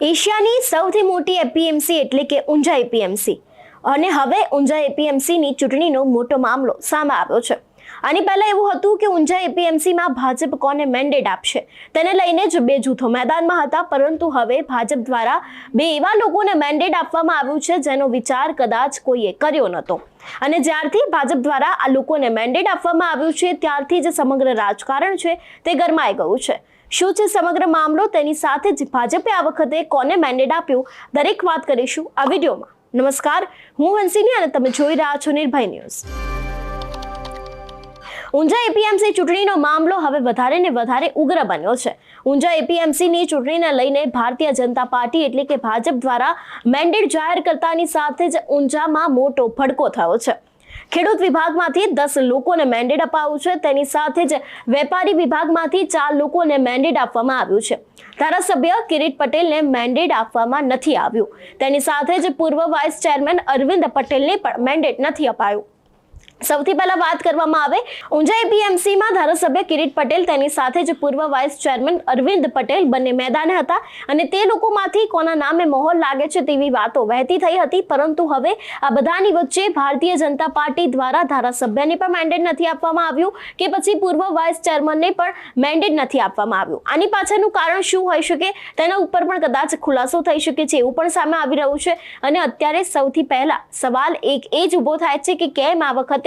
એશિયાની સૌથી મોટી એપીએમસી એટલે કે ઊંઝા એપીએમસી. અને હવે ઊંઝા એપીએમસીની ચૂંટણીનો મોટો મામલો સામે આવ્યો છે. આની પહેલાં એવું હતું કે ઊંઝા એપીએમસીમાં ભાજપ કોને મેન્ડેટ આપશે? તેને લઈને જ બે જૂથો મેદાનમાં હતા, પરંતુ હવે ભાજપ દ્વારા બે એવા લોકોને મેન્ડેટ આપવામાં આવ્યું છે જેનો વિચાર કદાચ કોઈએ કર્યો નહોતો. અને જ્યારથી ભાજપ દ્વારા આ લોકોને મેન્ડેટ આપવામાં આવ્યું છે, ત્યારથી જે સમગ્ર રાજકારણ છે તે ગરમાઈ ગયું છે. શું છે સમગ્ર મામલો? તેની સાથે જ ભાજપે આ વખતે કોને મેન્ડેટ આપ્યું? દરેક વાત કરીશું આ વિડીયોમાં. નમસ્કાર, હું વંશીની અને તમે જોઈ રહ્યા છો નિર્ભય ન્યૂઝ. ઊંઝા એપીએમસી ચૂંટણીનો મામલો હવે વધારે ને વધારે ઉગ્ર બન્યો છે. ઊંઝા એપીએમસીની ચૂંટણીને લઈને ભારતીય જનતા પાર્ટી એટલે કે ભાજપ દ્વારા મેન્ડેટ જાહેર કરતાની સાથે જ ઊંઝામાં મોટો ભડકો થયો છે. ખેડૂત વિભાગમાંથી દસ લોકોને મેન્ડેટ અપાયું છે. તેની સાથે જ વેપારી વિભાગમાંથી ચાર લોકોને મેન્ડેટ આપવામાં આવ્યું છે. ધારાસભ્ય કિરીટ પટેલને મેન્ડેટ આપવામાં નથી આવ્યું. તેની સાથે જ પૂર્વ વાઇસ ચેરમેન અરવિંદ પટેલને પણ મેન્ડેટ નથી અપાયું. સૌથી પહેલા વાત કરવામાં આવે, ઊંઝા એપીએમસીમાં ધારાસભ્ય કિરીટ પટેલ તેની સાથે જ પૂર્વ વાઇસ ચેરમેન અરવિંદ પટેલ બંને મેદાને હતા અને તે લોકોમાંથી કોના નામે મહોર લાગે છે તેવી વાતો વહેતી થઈ હતી, પરંતુ હવે આ બધાની વચ્ચે ભારતીય જનતા પાર્ટી દ્વારા ધારાસભ્યને પણ મેન્ડેટ નથી આપવામાં આવ્યું કે પછી પૂર્વ વાઇસ ચેરમેનને પણ મેન્ડેટ નથી આપવામાં આવ્યું. આની પાછળનું કારણ શું હોઈ શકે? તેના ઉપર પણ કદાચ ખુલાસો થઈ શકે છે એવું પણ સામે આવી રહ્યું છે અને અત્યારે સૌથી પહેલા સવાલ એક એ જ ઊભો થાય છે કે કેમ આ વખતે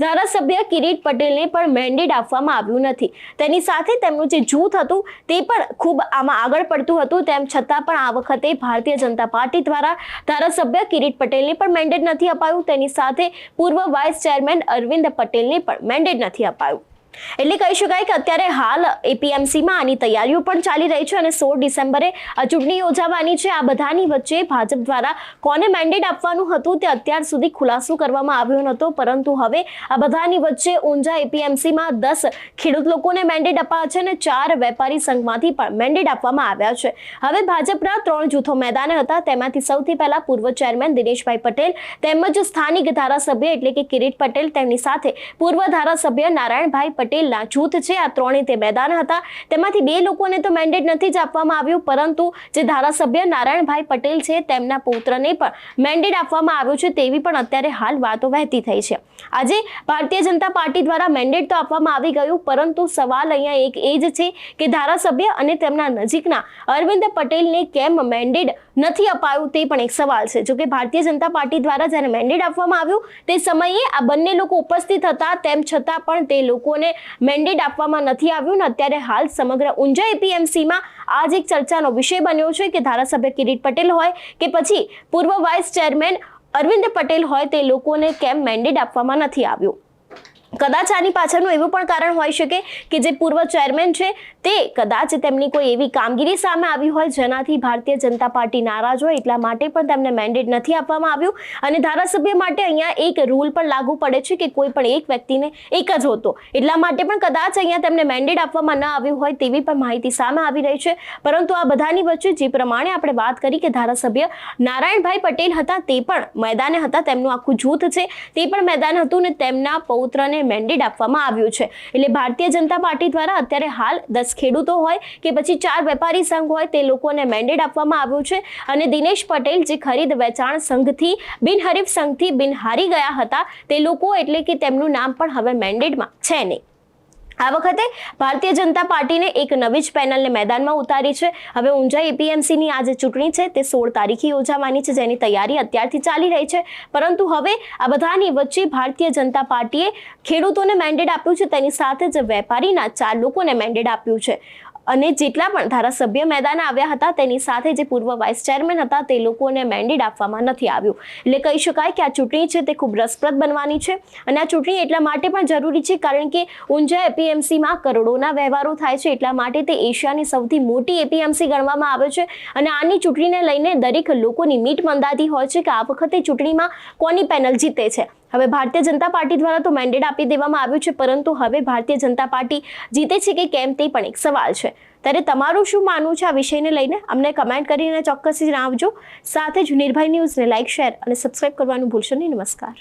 ધારાસભ્ય કિરીટ પટેલને પણ મેન્ડેટ આપવામાં આવ્યું નથી. તેની સાથે તેમનું જે જૂથ હતું, તે પણ ખૂબ આમાં આગળ પડતું હતું. તેમ છતાં પણ આ વખતે ભારતીય જનતા પાર્ટી દ્વારા ધારાસભ્ય કિરીટ પટેલને પણ મેન્ડેટ નથી અપાયું. તેની સાથે પૂર્વ વાઇસ ચેરમેન અરવિંદ પટેલને પણ મેન્ડેટ નથી અપાયું. એટલે કહી શકાય કે અત્યારે હાલ એપીએમસીમાં આની તૈયારીઓ પણ ચાલી રહી છે અને સોળ ડિસેમ્બરે ચૂંટણી યોજાવાની છે. આ બધાની વચ્ચે ભાજપ દ્વારા કોને મેન્ડેટ આપવાનું હતું તે અત્યાર સુધી ખુલાસો કરવામાં આવ્યો નહોતો. પરંતુ હવે આ બધાની વચ્ચે ઊંઝા એપીએમસીમાં દસ ખેડૂત લોકોને મેન્ડેટ અપાયા છે અને ચાર વેપારી સંઘમાંથી પણ મેન્ડેટ આપવામાં આવ્યા છે. હવે ભાજપના ત્રણ જૂથો મેદાને હતા. તેમાંથી સૌથી પહેલા પૂર્વ ચેરમેન દિનેશભાઈ પટેલ, તેમજ સ્થાનિક ધારાસભ્ય એટલે કે કિરીટ પટેલ, તેમની સાથે પૂર્વ ધારાસભ્ય નારાયણભાઈ પટેલના જૂથ છે, આ ત્રણે તે મેદાન હતા. તેમાંથી બે લોકોને તો મેન્ડેટ નથી જ આપવામાં આવ્યું, પરંતુ જે ધારાસભ્ય નારાયણભાઈ પટેલ છે, તેમના પુત્રને પણ મેન્ડેટ આપવામાં આવ્યું છે, તેવી પણ અત્યારે હાલ વાતો વહેતી થઈ છે. આજે ભારતીય જનતા પાર્ટી દ્વારા મેન્ડેટ તો આપવામાં આવી ગયું, પરંતુ સવાલ અહીંયા એક એ જ છે કે ધારાસભ્ય અને તેમના નજીકના અરવિંદ પટેલને કેમ મેન્ડેટ નથી અપાયું તે પણ એક સવાલ છે. જોકે ભારતીય જનતા પાર્ટી દ્વારા જ્યારે મેન્ડેટ આપવામાં આવ્યું, તે સમયે આ બંને લોકો ઉપસ્થિત હતા, તેમ છતાં પણ તે લોકોને મેન્ડેટ આપવામાં નથી આવ્યું ને અત્યારે હાલ સમગ્ર ઊંઝા એપીએમસીમાં આ જ એક ચર્ચાનો વિષય બન્યો છે કે ધારાસભ્ય કિરીટ પટેલ હોય કે પછી પૂર્વ વાઇસ ચેરમેન અરવિંદ પટેલ હોય તે લોકોને કેમ મેન્ડેટ આપવામાં નથી આવ્યું? કદાચ આની પાછળનું એવું પણ કારણ હોઈ શકે કે જે પૂર્વ ચેરમેન છે, તે કદાચ તેમની કોઈ એવી કામગીરી સામે આવી હોય જેનાથી ભારતીય જનતા પાર્ટી નારાજ હોય એટલા માટે પણ તેમને મેન્ડેટ નથી આપવામાં આવ્યું. અને ધારાસભ્ય માટે અહીંયા એક રૂલ પણ લાગુ પડે છે કે કોઈ પણ એક વ્યક્તિને એક જ હોતો. એટલા માટે પણ કદાચ અહીંયા તેમને મેન્ડેટ આપવામાં ન આવ્યું હોય તેવી પણ માહિતી સામે આવી રહી છે. પરંતુ આ બધાની વચ્ચે જે પ્રમાણે આપણે વાત કરી કે ધારાસભ્ય નારાયણભાઈ પટેલ હતા તે પણ મેદાને હતા. તેમનું આખું જૂથ છે. તે પણ મેદાન હતું ને તેમના પૌત્રને મેન્ડેટ આપવામાં આવ્યું છે. એટલે ભારતીય જનતા પાર્ટી દ્વારા અત્યારે હાલ દસ ખેડૂતો હોય કે પછી ચાર વેપારી સંઘ હોય તે લોકોને મેન્ડેટ આપવામાં આવ્યું છે. અને દિનેશ પટેલ જે ખરીદ વેચાણ સંઘથી, બિનહરીફ સંઘથી બિનહારી ગયા હતા, તે લોકો એટલે કે તેમનું નામ પણ હવે મેન્ડેટમાં છે નહીં. આ વખતે ભારતીય જનતા પાર્ટીને એક નવી જ પેનલને મેદાનમાં ઉતારી છે. હવે ઊંઝા એપીએમસીની આ જે ચૂંટણી છે તે સોળ તારીખે યોજાવાની છે, જેની તૈયારી અત્યારથી ચાલી રહી છે. પરંતુ હવે આ બધાની વચ્ચે ભારતીય જનતા પાર્ટીએ ખેડૂતોને મેન્ડેટ આપ્યું છે, તેની સાથે જ વેપારીના ચાર લોકોને મેન્ડેટ આપ્યું છે. અને જેટલા પણ ધારાસભ્ય મેદાન આવ્યા હતા, તેની સાથે જે પૂર્વ વાઇસ ચેરમેન હતા, તે લોકોને મેન્ડેટ આપવામાં નથી આવ્યું. એટલે કહી શકાય કે આ ચૂંટણી છે, તે ખૂબ રસપ્રદ બનવાની છે. અને આ ચૂંટણી એટલા માટે પણ જરૂરી છે, કારણ કે ઊંઝા એપીએમસીમાં કરોડોના વ્યવહારો થાય છે, એટલા માટે તે એશિયાની સૌથી મોટી એપીએમસી ગણવામાં આવે છે. અને આની ચૂંટણીને લઈને દરેક લોકોની મીટ મંદાતી હોય છે કે આ વખતે ચૂંટણીમાં કોની પેનલ જીતે છે. હવે ભારતીય જનતા પાર્ટી દ્વારા તો મેન્ડેટ આપી દેવામાં આવ્યું છે, પરંતુ હવે ભારતીય જનતા પાર્ટી જીતે છે કે કેમ તે પણ એક સવાલ છે. ત્યારે તમારું શું માનવું છે આ વિષયને લઈને? અમને કમેન્ટ કરીને ચોક્કસથી જણાવજો. સાથે જ નિર્ભય ન્યૂઝને લાઇક શેર અને સબસ્ક્રાઇબ કરવાનું ભૂલશો નહીં. નમસ્કાર.